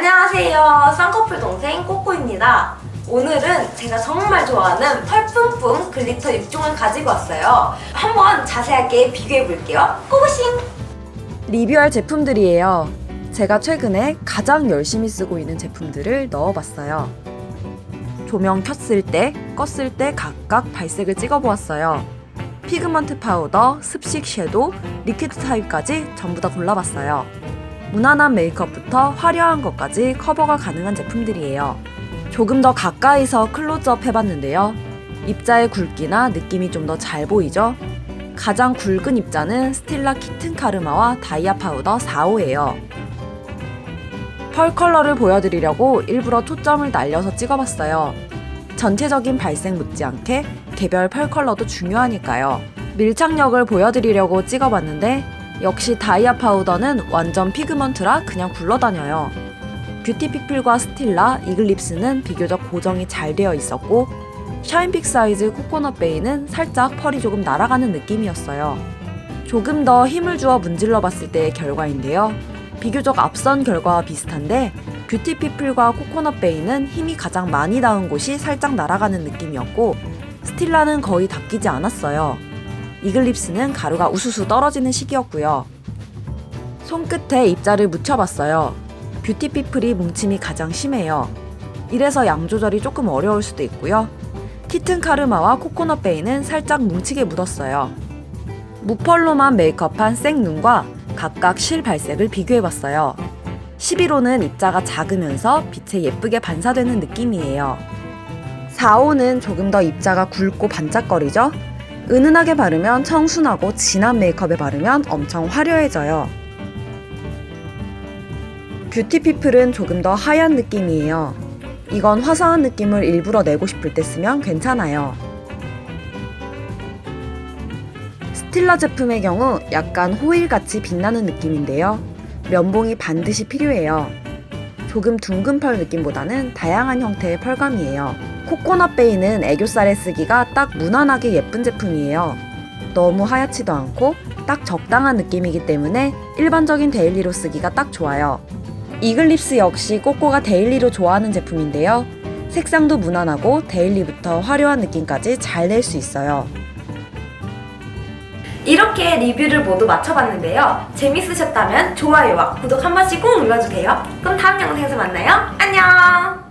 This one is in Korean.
안녕하세요. 쌍꺼풀 동생 꼬꼬입니다. 오늘은 제가 정말 좋아하는 펄 뿜뿜 글리터 6종을 가지고 왔어요. 한번 자세하게 비교해 볼게요. 꼬부싱! 리뷰할 제품들이에요. 제가 최근에 가장 열심히 쓰고 있는 제품들을 넣어봤어요. 조명 켰을 때, 껐을 때 각각 발색을 찍어보았어요. 피그먼트 파우더, 습식 섀도우, 리퀴드 타입까지 전부 다 골라봤어요. 무난한 메이크업부터 화려한 것까지 커버가 가능한 제품들이에요. 조금 더 가까이서 클로즈업 해봤는데요. 입자의 굵기나 느낌이 좀 더 잘 보이죠? 가장 굵은 입자는 스틸라 키튼 카르마와 다이아 파우더 4호예요. 펄 컬러를 보여드리려고 일부러 초점을 날려서 찍어봤어요. 전체적인 발색 못지않게 개별 펄 컬러도 중요하니까요. 밀착력을 보여드리려고 찍어봤는데 역시 다이아 파우더는 완전 피그먼트라 그냥 굴러다녀요. 뷰티 피플과 스틸라, 이글립스는 비교적 고정이 잘 되어 있었고 샤인픽 사이즈 코코넛 베이는 살짝 펄이 조금 날아가는 느낌이었어요. 조금 더 힘을 주어 문질러 봤을 때의 결과인데요. 비교적 앞선 결과와 비슷한데 뷰티 피플과 코코넛 베이는 힘이 가장 많이 닿은 곳이 살짝 날아가는 느낌이었고 스틸라는 거의 닦이지 않았어요. 이글립스는 가루가 우수수 떨어지는 시기였고요. 손끝에 입자를 묻혀봤어요. 뷰티 피플이 뭉침이 가장 심해요. 이래서 양 조절이 조금 어려울 수도 있고요. 키튼 카르마와 코코넛 베이는 살짝 뭉치게 묻었어요. 무펄로만 메이크업한 생눈과 각각 실 발색을 비교해봤어요. 11호는 입자가 작으면서 빛에 예쁘게 반사되는 느낌이에요. 4호는 조금 더 입자가 굵고 반짝거리죠? 은은하게 바르면 청순하고 진한 메이크업에 바르면 엄청 화려해져요. 뷰티 피플은 조금 더 하얀 느낌이에요. 이건 화사한 느낌을 일부러 내고 싶을 때 쓰면 괜찮아요. 스틸라 제품의 경우 약간 호일같이 빛나는 느낌인데요. 면봉이 반드시 필요해요. 조금 둥근 펄 느낌보다는 다양한 형태의 펄감이에요. 코코넛 베이는 애교살에 쓰기가 딱 무난하게 예쁜 제품이에요. 너무 하얗지도 않고 딱 적당한 느낌이기 때문에 일반적인 데일리로 쓰기가 딱 좋아요. 이글립스 역시 꼬꼬가 데일리로 좋아하는 제품인데요. 색상도 무난하고 데일리부터 화려한 느낌까지 잘 낼 수 있어요. 이렇게 리뷰를 모두 마쳐봤는데요. 재밌으셨다면 좋아요와 구독 한 번씩 꼭 눌러주세요. 그럼 다음 영상에서 만나요. 안녕!